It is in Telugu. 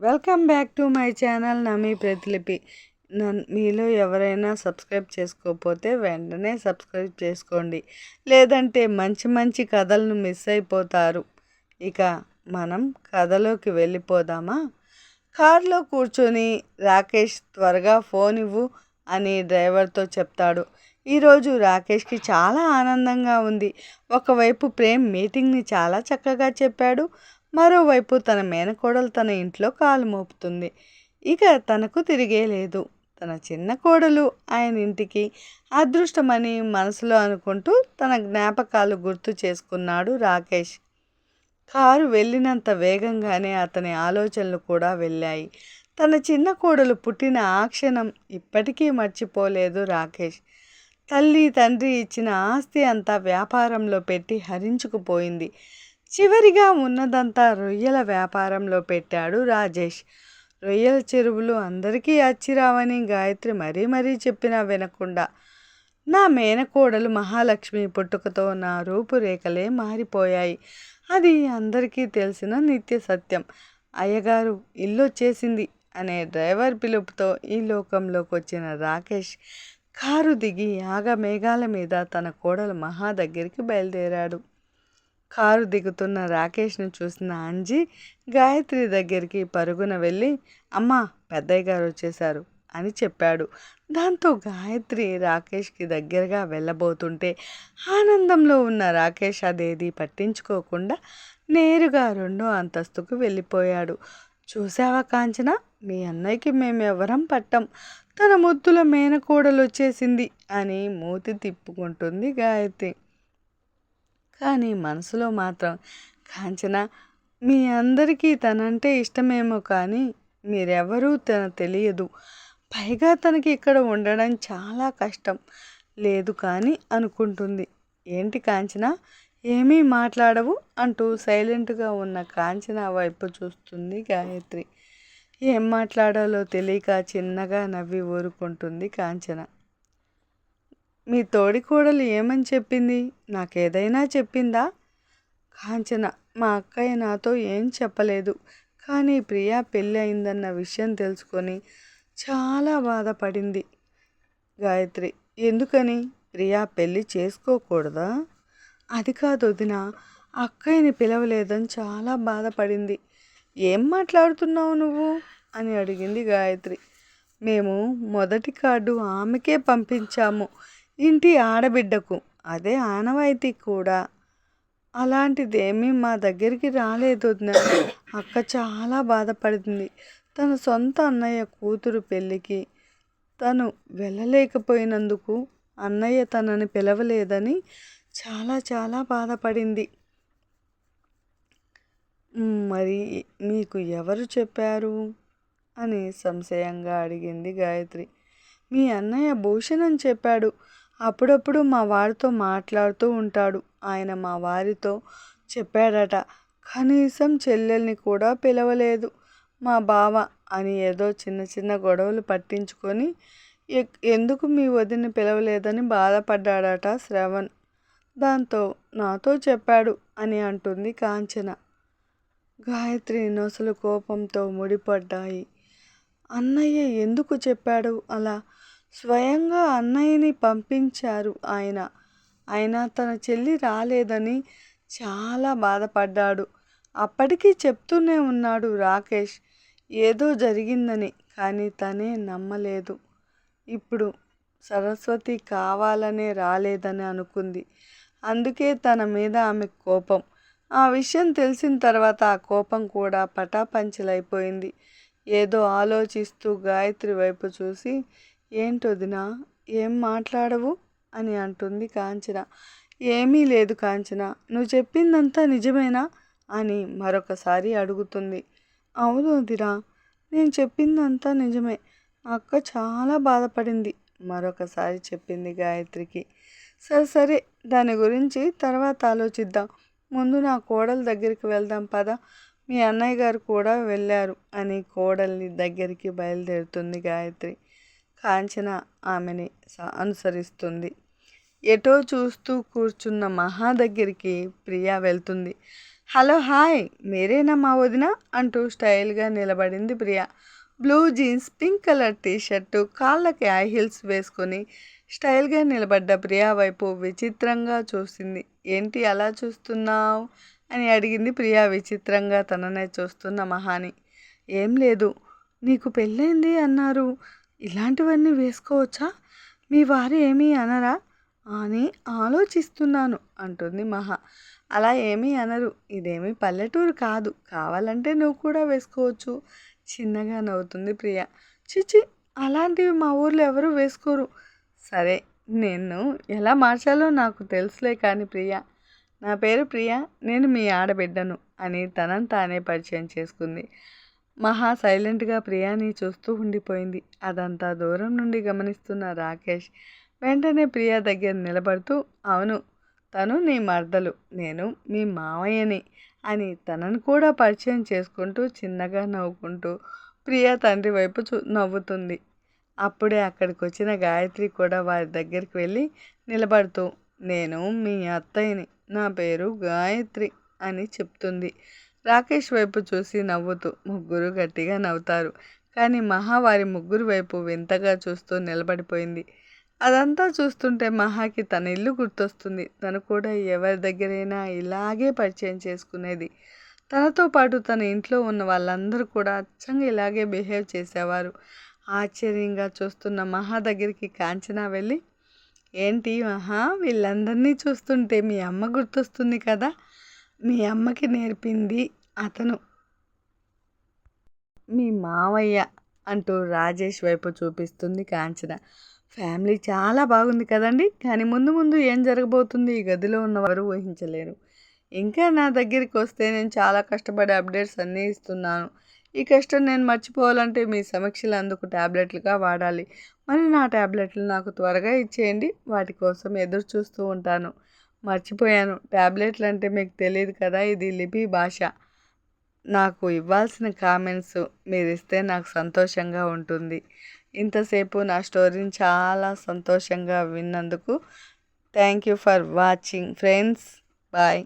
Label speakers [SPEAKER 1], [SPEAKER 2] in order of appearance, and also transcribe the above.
[SPEAKER 1] Welcome back to my channel నమీ Pratilipi. నన్ను మీలో ఎవరైనా సబ్స్క్రైబ్ చేసుకోకపోతే వెంటనే సబ్స్క్రైబ్ చేసుకోండి. లేదంటే మంచి మంచి కథలను మిస్ అయిపోతారు. ఇక మనం కథలోకి వెళ్ళిపోదామా? కారులో కూర్చొని రాకేష్ త్వరగా ఫోన్ ఇవ్వు అని డ్రైవర్తో చెప్తాడు. ఈరోజు రాకేష్కి చాలా ఆనందంగా ఉంది. ఒకవైపు ప్రేమ్ మీటింగ్ని చాలా చక్కగా చెప్పాడు. మరోవైపు తన మేనకోడలు తన ఇంట్లో కాలు మోపుతుంది. ఇక తనకు తిరిగే లేదు. తన చిన్న కోడలు ఆయన ఇంటికి అదృష్టమని మనసులో అనుకుంటూ తన జ్ఞాపకాలు గుర్తు చేసుకున్నాడు రాకేష్. కారు వెళ్ళినంత వేగంగానే అతని ఆలోచనలు కూడా వెళ్ళాయి. తన చిన్న కోడలు పుట్టిన ఆ క్షణం ఇప్పటికీ మర్చిపోలేదు రాకేష్. తల్లి తండ్రి ఇచ్చిన ఆస్తి అంతా వ్యాపారంలో పెట్టి హరించుకుపోయింది. చివరిగా ఉన్నదంతా రొయ్యల వ్యాపారంలో పెట్టాడు రాజేష్. రొయ్యల చెరువులు అందరికీ అచ్చిరావని గాయత్రి మరీ మరీ చెప్పినా వినకుండా నా మేనకోడలు మహాలక్ష్మి పుట్టుకతో నా రూపురేఖలే మారిపోయాయి. అది అందరికీ తెలిసిన నిత్య సత్యం. అయ్యగారు ఇల్లు వచ్చేసింది అనే డ్రైవర్ పిలుపుతో ఈ లోకంలోకి వచ్చిన రాకేష్ కారు దిగి ఆగమేఘాల మీద తన కోడలు మహా దగ్గరికి బయలుదేరాడు. కారు దిగుతున్న రాకేష్ను చూసిన అంజీ గాయత్రి దగ్గరికి పరుగున వెళ్ళి అమ్మా పెద్దయ్య గారు వచ్చేశారు అని చెప్పాడు. దాంతో గాయత్రి రాకేష్కి దగ్గరగా వెళ్ళబోతుంటే ఆనందంలో ఉన్న రాకేష్ అదేది పట్టించుకోకుండా నేరుగా రెండో అంతస్తుకు వెళ్ళిపోయాడు. చూసావా కాంచన? మీ అన్నయ్యకి మేమెవరం పట్టం. తన ముద్దుల మేనకోడలు వచ్చేసింది అని మూతి తిప్పుకుంటుంది గాయత్రి. కానీ మనసులో మాత్రం కాంచన మీ అందరికీ తనంటే ఇష్టమేమో కానీ మీరెవరూ తన తెలియదు. పైగా తనకి ఇక్కడ ఉండడం చాలా కష్టం. లేదు కానీ అనుకుంటుంది. ఏంటి కాంచన? ఏమీ మాట్లాడవు అంటూ సైలెంట్గా ఉన్న కాంచన వైపు చూస్తుంది గాయత్రి. ఏం మాట్లాడాలో తెలియక చిన్నగా నవ్వి ఊరుకుంటుంది కాంచన. మీ తోడికోడలు ఏమని చెప్పింది? నాకేదైనా చెప్పిందా? కాంచన మా అక్కయ్య నాతో ఏం చెప్పలేదు. కానీ ప్రియా పెళ్ళి అయిందన్న విషయం తెలుసుకొని చాలా బాధపడింది. గాయత్రి ఎందుకని? ప్రియా పెళ్ళి చేసుకోకూడదా? అది కాదు వదిన అక్కయ్యని పిలవలేదని చాలా బాధపడింది. ఏం మాట్లాడుతున్నావు నువ్వు? అని అడిగింది గాయత్రి. మేము మొదటి కార్డు ఆమెకే పంపించాము. ఇంటి ఆడబిడ్డకు అదే ఆనవాయితీ కూడా. అలాంటిదేమీ మా దగ్గరికి రాలేదు వదిన. అక్క చాలా బాధపడింది. తన సొంత అన్నయ్య కూతురు పెళ్ళికి తను వెళ్ళలేకపోయినందుకు అన్నయ్య తనని పిలవలేదని చాలా చాలా బాధపడింది. మరి మీకు ఎవరు చెప్పారు? అని సంశయంగా అడిగింది గాయత్రి. మీ అన్నయ్య భూషణ్ అని చెప్పాడు. అప్పుడప్పుడు మా వారితో మాట్లాడుతూ ఉంటాడు. ఆయన మా వారితో చెప్పాడట. కనీసం చెల్లెల్ని కూడా పిలవలేదు. మా బావ అని ఏదో చిన్న చిన్న గొడవలు పట్టించుకొని ఎందుకు మీ వదిన పిలవలేదని బాధపడ్డాడట శ్రవణ్. దాంతో నాతో చెప్పాడు అని అంటుంది కాంచన. గాయత్రి నొసలు కోపంతో ముడిపడ్డాయి. అన్నయ్య ఎందుకు చెప్పాడు అలా? స్వయంగా అన్నయ్యని పంపించారు ఆయన. అయినా తన చెల్లి రాలేదని చాలా బాధపడ్డాడు. అప్పటికీ చెప్తూనే ఉన్నాడు రాకేష్. ఏదో జరిగిందని కానీ తనే నమ్మలేదు. ఇప్పుడు సరస్వతి కావాలనే రాలేదని అనుకుంది. అందుకే తన మీద ఆమె కోపం. ఆ విషయం తెలిసిన తర్వాత ఆ కోపం కూడా పటాపంచలైపోయింది. ఏదో ఆలోచిస్తూ గాయత్రి వైపు చూసి ఏంటొదినా ఏం మాట్లాడవు? అని అంటుంది కాంచన. ఏమీ లేదు కాంచన. నువ్వు చెప్పిందంతా నిజమేనా? అని మరొకసారి అడుగుతుంది. అవును వదిరా నేను చెప్పిందంతా నిజమే. అక్క చాలా బాధపడింది మరొకసారి చెప్పింది గాయత్రికి. సరే సరే దాని గురించి తర్వాత ఆలోచిద్దాం. ముందు నా కోడల దగ్గరికి వెళ్దాం పద. మీ అన్నయ్య గారు కూడా వెళ్ళారు అని కోడల్ని దగ్గరికి బయలుదేరుతుంది గాయత్రి. కాంచన ఆమెని అనుసరిస్తుంది. ఎటో చూస్తూ కూర్చున్న మహా దగ్గరికి ప్రియా వెళ్తుంది. Hello hi! మీరేనా మా వదిన? అంటూ స్టైల్గా నిలబడింది Priya. Blue jeans pink colour T shirt కాళ్ళకి హై హీల్స్ వేసుకొని స్టైల్గా నిలబడ్డ ప్రియా వైపు విచిత్రంగా చూసింది. ఏంటి అలా చూస్తున్నావు? అని అడిగింది ప్రియా విచిత్రంగా తననే చూస్తున్న మహాని. ఏం లేదు. నీకు పెళ్ళైంది? అన్నారు. ఇలాంటివన్నీ వేసుకోవచ్చా? మీ వారు ఏమీ అనరా? అని ఆలోచిస్తున్నాను అంటుంది మహా. అలా ఏమీ అనరు. ఇదేమీ పల్లెటూరు కాదు. కావాలంటే నువ్వు కూడా వేసుకోవచ్చు. చిన్నగా నవ్వుతుంది ప్రియ. చిచి అలాంటివి మా ఊర్లో ఎవరు వేసుకోరు. సరే నేను ఎలా మార్చాలో నాకు తెలుసులే కానీ ప్రియ. నా పేరు ప్రియ. నేను మీ ఆడబిడ్డను అని తనని తానే పరిచయం చేసుకుంది. మహా సైలెంట్గా ప్రియాని చూస్తూ ఉండిపోయింది. అదంతా దూరం నుండి గమనిస్తున్న రాకేష్ వెంటనే ప్రియా దగ్గర నిలబడుతూ అవును తను నీ మర్దలు. నేను మీ మావయ్యని అని తనను కూడా పరిచయం చేసుకుంటూ చిన్నగా నవ్వుకుంటూ ప్రియా తండ్రి వైపు చూ నవ్వుతుంది. అప్పుడే అక్కడికి వచ్చిన గాయత్రి కూడా వారి దగ్గరికి వెళ్ళి నిలబడుతూ నేను మీ అత్తయ్యని. నా పేరు గాయత్రి అని చెప్తుంది. రాకేష్ వైపు చూసి నవ్వుతూ ముగ్గురు గట్టిగా నవ్వుతారు. కానీ మహా వారి ముగ్గురు వైపు వింతగా చూస్తూ నిలబడిపోయింది. అదంతా చూస్తుంటే మహాకి తన ఇల్లు గుర్తొస్తుంది. తను కూడా ఎవరి దగ్గరైనా ఇలాగే పరిచయం చేసుకునేది. తనతో పాటు తన ఇంట్లో ఉన్న వాళ్ళందరూ కూడా అచ్చంగా ఇలాగే బిహేవ్ చేసేవారు. ఆశ్చర్యంగా చూస్తున్న మహా దగ్గరికి కాంచనా వెళ్ళి ఏంటి మహా వీళ్ళందరినీ చూస్తుంటే మీ అమ్మ గుర్తొస్తుంది కదా? మీ అమ్మకి నేర్పింది అతను. మీ మావయ్య అంటూ రాజేష్ వైపు చూపిస్తుంది కాంచన. ఫ్యామిలీ చాలా బాగుంది కదండి కానీ ముందు ముందు ఏం జరగబోతుంది ఈ గదిలో ఉన్నవారు ఊహించలేరు. ఇంకా నా దగ్గరికి వస్తే నేను చాలా కష్టపడి అప్డేట్స్ అన్నీ ఇస్తున్నాను. ఈ కష్టం నేను మర్చిపోవాలంటే మీ సమీక్షలు అందుకు ట్యాబ్లెట్లుగా వాడాలి. మరి నా ట్యాబ్లెట్లు నాకు త్వరగా ఇచ్చేయండి వాటి కోసం ఎదురు చూస్తూ ఉంటాను. మర్చిపోయాను. ట్యాబ్లెట్లు అంటే మీకు తెలియదు కదా ఇది లిపి భాష. నాకు ఇవ్వాల్సిన కామెంట్స్ మీరు ఇస్తే నాకు సంతోషంగా ఉంటుంది. ఇంతసేపు నా స్టోరీని చాలా సంతోషంగా విన్నందుకు thank you for watching. Friends bye.